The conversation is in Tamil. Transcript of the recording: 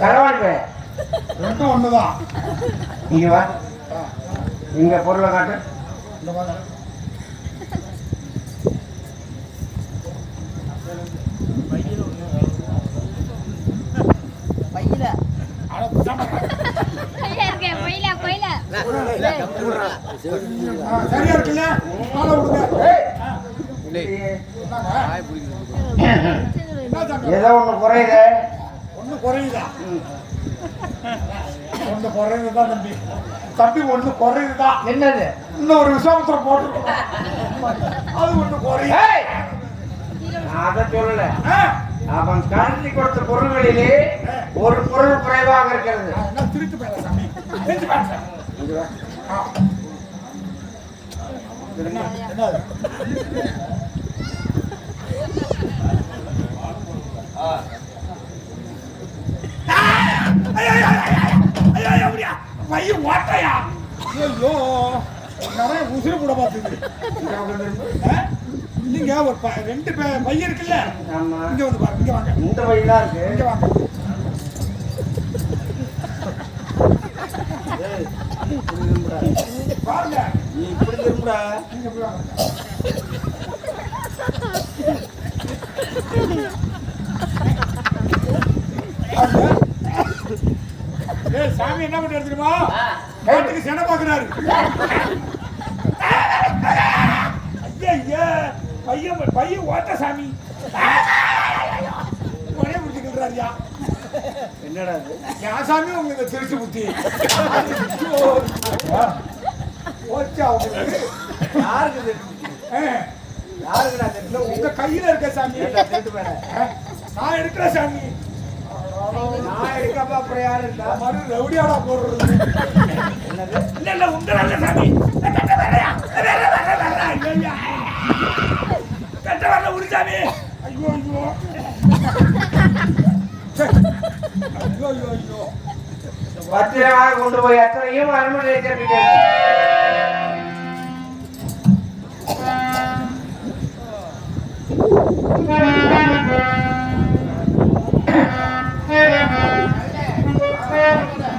கரவாடி போய் ரெண்டும் ஒண்ணுதான். இங்க வா. இங்க பொருளை காட்டு. சரியா இருக்குல்ல? ஏதோ ஒண்ணு குறையுது. குறையுதா? ஒண்ணு குறையுதுதான் தம்பி. தம்பி ஒண்ணு குறையுதுதான் என்னது? இன்னும் ஒரு விசாமத்திரம் போட்டு அது ஏய்! நான் அதை சொல்லல. அவன் காட்டி கொடுத்த பொருள்களிலே ஒரு பொருள் குறைவாக இருக்கிறது. நான் என்ன திருட்டு பேர சாமி திருட்டு பேர சாமி இங்க வா. ஆ. என்ன என்னது ஐயோ, ஐயோ, ஐயோ, ஐயோ, அப்படியா? பையன் ஓட்டையா? ஐயோ, நிறைய உசுறு கூட பார்த்துது. இல்லைங்க, ஒரு ரெண்டு பையன் இருக்குல்ல? இங்க வந்து பாருங்க இங்க வாங்க. இந்த வழிதான் இருக்கு. இங்க வாங்க. பாருங்க நீ இப்படி திரும்புடா நீங்க இப்படி வாங்க ஏய் சாமி என்ன பண்றாரு தெரியுமா? காட்டுக்கு சென பாக்குறாரு. ஐயா பையன் பையன் ஓட்ட சாமி. ஒரே முடிச்சுக்கிறாரியா என்னடா இது? என் சாமி உங்களுக்கு இந்த திருச்சி புத்தி. ஓச்சா உங்களுக்கு? யாருக்கு இது? ஆ, யாருக்கு நான் இல்ல, உங்க கையில இருக்க சாமி. நான் எடுக்கிற சாமி. நான் எடுக்கப்ப அப்புறம் யாரு இருக்கா? மறு ரவுடியாடா போடுறது. இல்ல இல்ல சாமி. கட்ட கட்ட வரல உரு சாமி. ஐயோ ஐயோ. ச்சே. ஐயோ ஐயோ ஐயோ. பத்திரமாக கொண்டு போய் அத்தனையும் அரண்மனையை